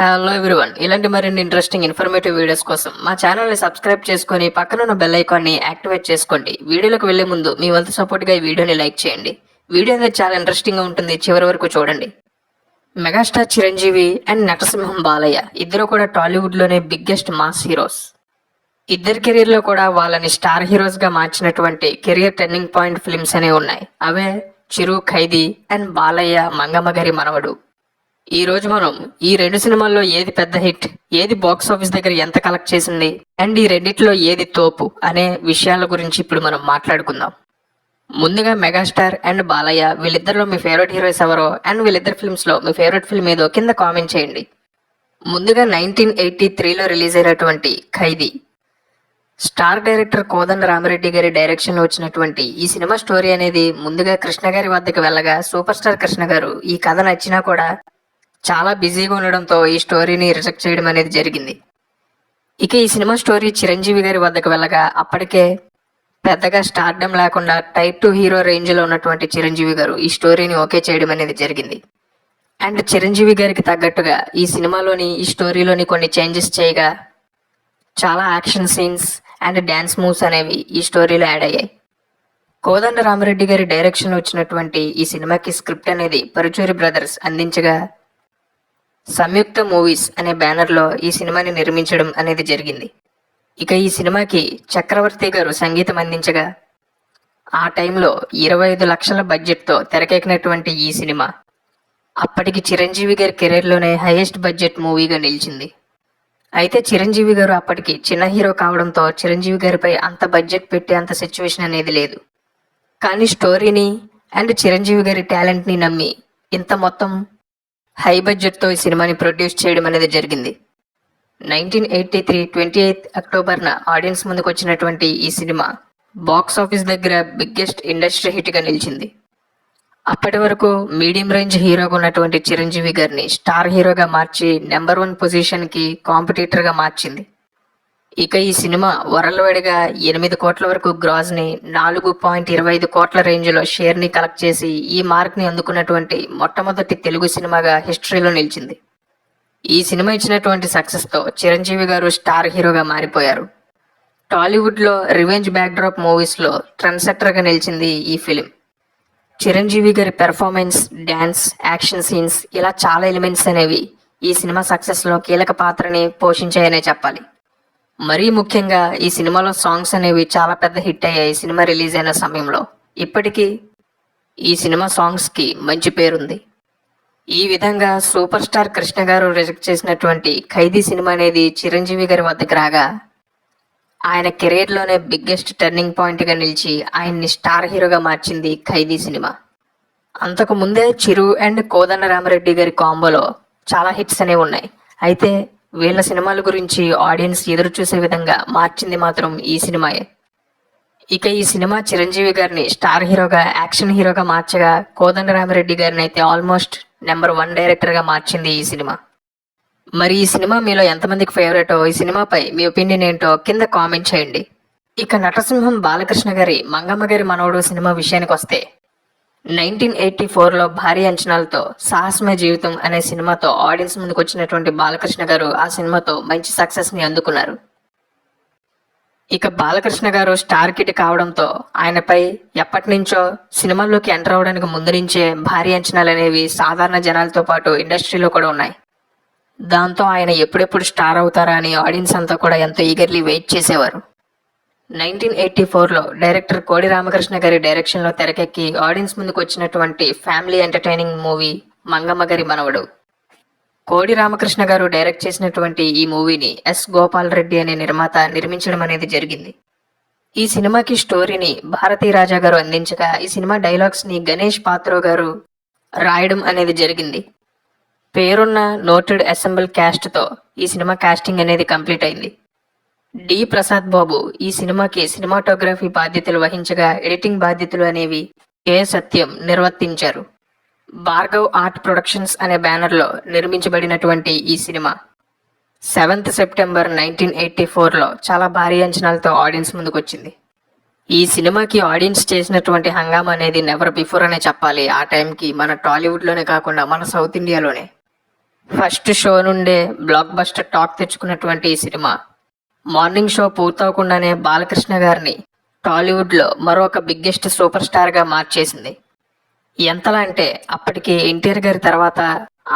Hello everyone ఇలాంటి మరిన్ని interesting informative videos కోసం మా ఛానల్ని సబ్స్క్రైబ్ చేసుకొని పక్కనున్న బెల్ ఐకాన్ని యాక్టివేట్ చేసుకోండి. వీడియోలకు వెళ్ళే ముందు మీ వంతు సపోర్ట్గా ఈ వీడియోని లైక్ చేయండి. వీడియో అనేది చాలా ఇంట్రెస్టింగ్గా ఉంటుంది. చివరి వరకు చూడండి. మెగాస్టార్ చిరంజీవి అండ్ నటసింహం బాలయ్య ఇద్దరు కూడా టాలీవుడ్లోనే బిగ్గెస్ట్ మాస్ హీరోస్ ఇద్దరి కెరీర్లో కూడా వాళ్ళని స్టార్ హీరోస్గా మార్చినటువంటి కెరియర్ టర్నింగ్ పాయింట్ ఫిల్మ్స్ అనేవి ఉన్నాయి. అవే చిరు ఖైదీ అండ్ బాలయ్య మంగమ్మగారి మనవడు. ఈ రోజు మనం ఈ రెండు సినిమాల్లో ఏది పెద్ద హిట్ ఏది బాక్స్ ఆఫీస్ దగ్గర ఎంత కలెక్ట్ చేసింది అండ్ ఈ రెండిట్లో ఏది తోపు అనే విషయాల గురించి ఇప్పుడు మనం మాట్లాడుకుందాం. ముందుగా మెగాస్టార్ అండ్ బాలయ్య వీళ్ళిద్దరిలో మీ ఫేవరెట్ హీరోస్ ఎవరో అండ్ వీళ్ళిద్దరు ఫిల్మ్స్లో మీ ఫేవరెట్ ఫిల్మ్ ఏదో కింద కామెంట్ చేయండి. ముందుగా నైన్టీన్ ఎయిటీ త్రీలో రిలీజ్ అయినటువంటి ఖైదీ. స్టార్ డైరెక్టర్ కోదండ రామిరెడ్డి గారి డైరెక్షన్లో వచ్చినటువంటి ఈ సినిమా స్టోరీ అనేది ముందుగా కృష్ణ గారి వద్దకు వెళ్ళగా సూపర్ స్టార్ కృష్ణ గారు ఈ కథ నచ్చినా కూడా చాలా బిజీగా ఉండడంతో ఈ స్టోరీని రిజెక్ట్ చేయడం అనేది జరిగింది. ఇక ఈ సినిమా స్టోరీ చిరంజీవి గారి వద్దకు వెళ్ళగా అప్పటికే పెద్దగా స్టార్డమ్ లేకుండా టైప్ టు హీరో రేంజ్లో ఉన్నటువంటి చిరంజీవి గారు ఈ స్టోరీని ఓకే చేయడం అనేది జరిగింది. అండ్ చిరంజీవి గారికి తగ్గట్టుగా ఈ సినిమాలోని ఈ స్టోరీలోని కొన్ని చేంజెస్ చేయగా చాలా action scenes and dance moves అనేవి ఈ స్టోరీలో యాడ్ అయ్యాయి. కోదండ రామరెడ్డి గారి డైరెక్షన్ వచ్చినటువంటి ఈ సినిమాకి స్క్రిప్ట్ అనేది పరుచూరి బ్రదర్స్ అందించగా సంయుక్త మూవీస్ అనే బ్యానర్లో ఈ సినిమాని నిర్మించడం అనేది జరిగింది. ఇక ఈ సినిమాకి చక్రవర్తి గారు సంగీతం అందించగా ఆ టైంలో ఇరవై ఐదు లక్షల బడ్జెట్తో తెరకెక్కినటువంటి ఈ సినిమా అప్పటికి చిరంజీవి గారి కెరీర్లోనే హైయెస్ట్ బడ్జెట్ మూవీగా నిలిచింది. అయితే చిరంజీవి గారు అప్పటికి చిన్న హీరో కావడంతో చిరంజీవి గారిపై అంత బడ్జెట్ పెట్టే అంత సిచ్యువేషన్ అనేది లేదు. కానీ స్టోరీని అండ్ చిరంజీవి గారి టాలెంట్ని నమ్మి ఇంత మొత్తం హై బడ్జెట్తో ఈ సినిమాని ప్రొడ్యూస్ చేయడం అనేది జరిగింది. Nineteen eighty three twenty eighth అక్టోబర్న audience ముందుకు వచ్చినటువంటి ఈ సినిమా బాక్స్ ఆఫీస్ దగ్గర బిగ్గెస్ట్ ఇండస్ట్రీ హిట్గా నిలిచింది. అప్పటి వరకు మీడియం రేంజ్ హీరోగా ఉన్నటువంటి చిరంజీవి గారిని స్టార్ హీరోగా మార్చి నెంబర్ వన్ పొజిషన్కి కాంపిటీటర్గా మార్చింది. ఇక ఈ సినిమా వరల్డ్వైడ్గా ఎనిమిది కోట్ల వరకు గ్రాస్ని నాలుగు పాయింట్ ఇరవై ఐదు కోట్ల రేంజ్లో షేర్ని కలెక్ట్ చేసి ఈ మార్క్ని అందుకున్నటువంటి మొట్టమొదటి తెలుగు సినిమాగా హిస్టరీలో నిలిచింది. ఈ సినిమా ఇచ్చినటువంటి సక్సెస్తో చిరంజీవి గారు స్టార్ హీరోగా మారిపోయారు. టాలీవుడ్లో రివెంజ్ బ్యాక్డ్రాప్ మూవీస్లో ట్రెండ్ సెట్టర్గా నిలిచింది ఈ ఫిలిం. చిరంజీవి గారి పెర్ఫార్మెన్స్ డ్యాన్స్ యాక్షన్ సీన్స్ ఇలా చాలా ఎలిమెంట్స్ అనేవి ఈ సినిమా సక్సెస్లో కీలక పాత్రని పోషించాయనే చెప్పాలి. మరీ ముఖ్యంగా ఈ సినిమాలో సాంగ్స్ అనేవి చాలా పెద్ద హిట్ అయ్యాయి సినిమా రిలీజ్ అయిన సమయంలో. ఇప్పటికీ ఈ సినిమా సాంగ్స్కి మంచి పేరుంది. ఈ విధంగా సూపర్ స్టార్ కృష్ణ గారు రిజెక్ట్ చేసినటువంటి ఖైదీ సినిమా అనేది చిరంజీవి గారి వద్దకు రాగా ఆయన కెరీర్లోనే బిగ్గెస్ట్ టర్నింగ్ పాయింట్గా నిలిచి ఆయన్ని స్టార్ హీరోగా మార్చింది ఖైదీ సినిమా. అంతకు ముందే చిరు అండ్ కోదండ రామరెడ్డి గారి కాంబోలో చాలా హిట్స్ అనేవి ఉన్నాయి. అయితే వీళ్ళ సినిమాల గురించి ఆడియన్స్ ఎదురు చూసే విధంగా మార్చింది మాత్రం ఈ సినిమాయే ఇక ఈ సినిమా చిరంజీవి గారిని స్టార్ హీరోగా యాక్షన్ హీరోగా మార్చగా కోదండరామిరెడ్డి గారిని అయితే ఆల్మోస్ట్ నెంబర్ వన్ డైరెక్టర్గా మార్చింది ఈ సినిమా. మరి ఈ సినిమా మీలో ఎంతమందికి ఫేవరెటో ఈ సినిమాపై మీ ఒపీనియన్ ఏంటో కింద కామెంట్ చేయండి. ఇక నటసింహం బాలకృష్ణ గారి మంగమ్మ గారి మనవడు సినిమా విషయానికి వస్తే నైన్టీన్ ఎయిటీ ఫోర్లో భారీ అంచనాలతో సాహసమే జీవితం అనే సినిమాతో ఆడియన్స్ ముందుకు వచ్చినటువంటి బాలకృష్ణ గారు ఆ సినిమాతో మంచి సక్సెస్ని అందుకున్నారు. ఇక బాలకృష్ణ గారు స్టార్ కిట్ కావడంతో ఆయనపై ఎప్పటి నుంచో సినిమాల్లోకి ఎంటర్ అవడానికి ముందు నుంచే భారీ అంచనాలు అనేవి సాధారణ జనాలతో పాటు ఇండస్ట్రీలో కూడా ఉన్నాయి. దాంతో ఆయన ఎప్పుడెప్పుడు స్టార్ అవుతారా అని ఆడియన్స్ అంతా కూడా ఎంతో ఈగర్లీ వెయిట్ చేసేవారు. నైన్టీన్ ఎయిటీ ఫోర్లో డైరెక్టర్ కోడి రామకృష్ణ గారి డైరెక్షన్లో తెరకెక్కి ఆడియన్స్ ముందుకు వచ్చినటువంటి ఫ్యామిలీ ఎంటర్టైనింగ్ మూవీ మంగమ్మ గారి మనవడు. కోడి రామకృష్ణ గారు డైరెక్ట్ చేసినటువంటి ఈ మూవీని ఎస్ గోపాల్ రెడ్డి అనే నిర్మాత నిర్మించడం అనేది జరిగింది. ఈ సినిమాకి స్టోరీని భారతీ రాజా గారు అందించగా ఈ సినిమా డైలాగ్స్ని గణేష్ పాత్రో గారు రాయడం అనేది జరిగింది. పేరున్న నోటెడ్ అసెంబుల్ క్యాస్ట్తో ఈ సినిమా కాస్టింగ్ అనేది కంప్లీట్ అయింది. డి. ప్రసాద్ బాబు ఈ సినిమాకి సినిమాటోగ్రఫీ బాధ్యతలు వహించగా ఎడిటింగ్ బాధ్యతలు అనేవి కె. సత్యం నిర్వర్తించారు. భార్గవ్ ఆర్ట్ ప్రొడక్షన్స్ అనే బ్యానర్లో నిర్మించబడినటువంటి ఈ cinema. Seventh September nineteen eighty ఫోర్లో చాలా భారీ అంచనాలతో ఆడియన్స్ ముందుకొచ్చింది. ఈ సినిమాకి ఆడియన్స్ చేసినటువంటి హంగామా అనేది నెవర్ బిఫోర్ అనే చెప్పాలి ఆ టైంకి మన టాలీవుడ్లోనే కాకుండా మన సౌత్ ఇండియాలోనే. ఫస్ట్ షో నుండే బ్లాక్ బస్టర్ టాక్ తెచ్చుకున్నటువంటి ఈ సినిమా. మార్నింగ్ షో పూర్తవకుండానే బాలకృష్ణ గారిని టాలీవుడ్లో మరొక బిగ్గెస్ట్ సూపర్ స్టార్గా మార్చేసింది. ఎంతలా అంటే అప్పటికి ఎన్టీఆర్ గారి తర్వాత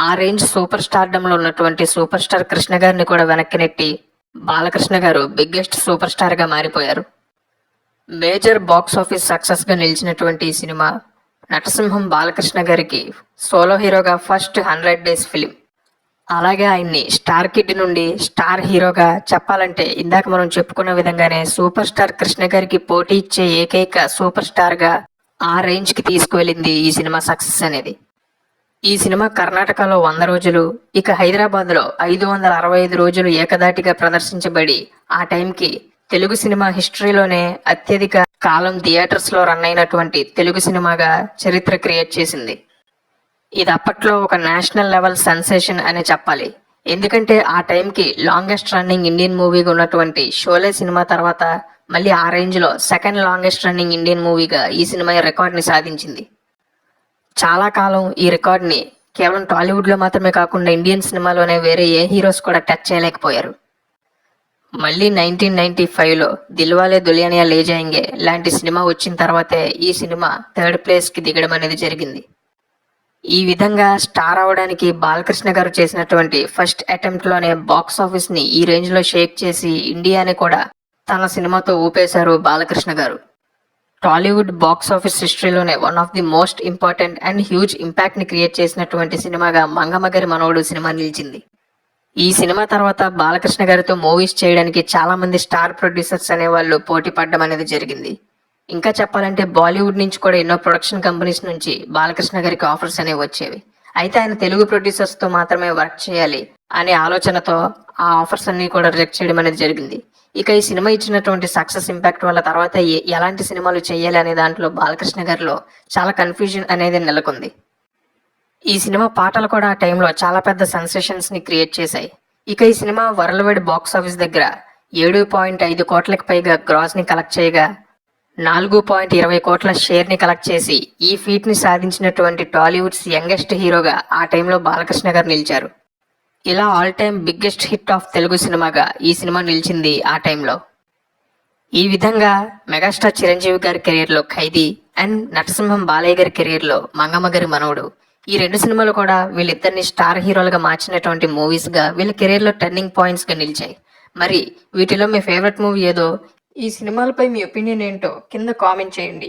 ఆ రేంజ్ సూపర్ స్టార్డంలో ఉన్నటువంటి సూపర్ స్టార్ కృష్ణ గారిని కూడా వెనక్కి నెట్టి బాలకృష్ణ గారు బిగ్గెస్ట్ సూపర్ స్టార్గా మారిపోయారు. మేజర్ బాక్స్ ఆఫీస్ సక్సెస్గా నిలిచినటువంటి ఈ సినిమా నటసింహం బాలకృష్ణ గారికి సోలో హీరోగా ఫస్ట్ హండ్రెడ్ డేస్ ఫిలిం. అలాగే ఆయన్ని స్టార్ కిడ్ నుండి స్టార్ హీరోగా చెప్పాలంటే ఇందాక మనం చెప్పుకున్న విధంగానే సూపర్ స్టార్ కృష్ణ గారికి పోటీ ఇచ్చే ఏకైక సూపర్ స్టార్గా ఆ రేంజ్కి తీసుకువెళ్ళింది ఈ సినిమా సక్సెస్ అనేది. ఈ సినిమా కర్ణాటకలో వంద రోజులు ఇక హైదరాబాద్లో ఐదు వందల అరవై ఐదు రోజులు ఏకదాటిగా ప్రదర్శించబడి ఆ టైంకి తెలుగు సినిమా హిస్టరీలోనే అత్యధిక కాలం థియేటర్స్లో రన్ అయినటువంటి తెలుగు సినిమాగా చరిత్ర క్రియేట్ చేసింది. ఇది అప్పట్లో ఒక నేషనల్ లెవెల్ సెన్సేషన్ అనే చెప్పాలి. ఎందుకంటే ఆ టైంకి లాంగెస్ట్ రన్నింగ్ ఇండియన్ మూవీగా ఉన్నటువంటి షోలే సినిమా తర్వాత మళ్ళీ ఆ రేంజ్లో సెకండ్ లాంగెస్ట్ రన్నింగ్ ఇండియన్ మూవీగా ఈ సినిమా రికార్డ్ని సాధించింది. చాలా కాలం ఈ రికార్డ్ని కేవలం టాలీవుడ్లో మాత్రమే కాకుండా ఇండియన్ సినిమాలోనే వేరే ఏ హీరోస్ కూడా టచ్ చేయలేకపోయారు. మళ్ళీ నైన్టీన్ నైన్టీ ఫైవ్లో దిల్వాలే దులియానియా లేజాయింగే లాంటి సినిమా వచ్చిన తర్వాతే ఈ సినిమా థర్డ్ ప్లేస్కి దిగడం అనేది జరిగింది. ఈ విధంగా స్టార్ అవడానికి బాలకృష్ణ గారు చేసినటువంటి ఫస్ట్ అటెంప్ట్లోనే బాక్స్ ఆఫీస్ని ఈ రేంజ్లో షేక్ చేసి ఇండియాని కూడా తన సినిమాతో ఊపేశారు Balakrishna garu. Tollywood box office హిస్టరీలోనే one of the most important and huge ఇంపాక్ట్ని create చేసినటువంటి సినిమాగా మంగమ్మగారి మనవడు సినిమా నిలిచింది. ఈ సినిమా తర్వాత బాలకృష్ణ గారితో మూవీస్ చేయడానికి చాలా మంది స్టార్ ప్రొడ్యూసర్స్ అనేవాళ్ళు పోటీ పడడం అనేది జరిగింది. ఇంకా చెప్పాలంటే బాలీవుడ్ నుంచి కూడా ఎన్నో ప్రొడక్షన్ కంపెనీస్ నుంచి బాలకృష్ణ గారికి ఆఫర్స్ అనేవి వచ్చేవి. అయితే ఆయన తెలుగు ప్రొడ్యూసర్స్తో మాత్రమే వర్క్ చేయాలి అనే ఆలోచనతో ఆ ఆఫర్స్ అన్ని కూడా రిజెక్ట్ చేయడం అనేది జరిగింది. ఇక ఈ సినిమా ఇచ్చినటువంటి సక్సెస్ ఇంపాక్ట్ వల్ల తర్వాత ఎలాంటి సినిమాలు చేయాలి అనే దాంట్లో బాలకృష్ణ గారిలో చాలా కన్ఫ్యూజన్ అనేది నెలకొంది. ఈ సినిమా పాటలు కూడా ఆ టైంలో చాలా పెద్ద సెన్సేషన్స్ని క్రియేట్ చేశాయి. ఇక ఈ cinema worldwide box office దగ్గర ఏడు పాయింట్ ఐదు కోట్లకు పైగా గ్రాస్ని కలెక్ట్ చేయగా నాలుగు పాయింట్ ఇరవై కోట్ల షేర్ని కలెక్ట్ చేసి ఈ ఫీట్ని సాధించినటువంటి టాలీవుడ్స్ యంగెస్ట్ హీరోగా ఆ టైంలో బాలకృష్ణ గారు నిలిచారు. ఇలా all time biggest hit of Telugu సినిమాగా ఈ సినిమా నిలిచింది ఆ టైంలో. ఈ విధంగా మెగాస్టార్ చిరంజీవి గారి కెరీర్లో ఖైదీ అండ్ నటసింహం బాలయ్య గారి కెరీర్లో మంగమ్మ గారి మనవడు ఈ రెండు సినిమాలు కూడా వీళ్ళిద్దరిని స్టార్ హీరోలుగా మార్చినటువంటి మూవీస్గా వీళ్ళ కెరీర్లో టర్నింగ్ పాయింట్స్గా నిలిచాయి. మరి వీటిలో మీ ఫేవరెట్ మూవీ ఏదో? ఈ సినిమాలపై మీ ఒపీనియన్ ఏంటో కింద కామెంట్ చేయండి.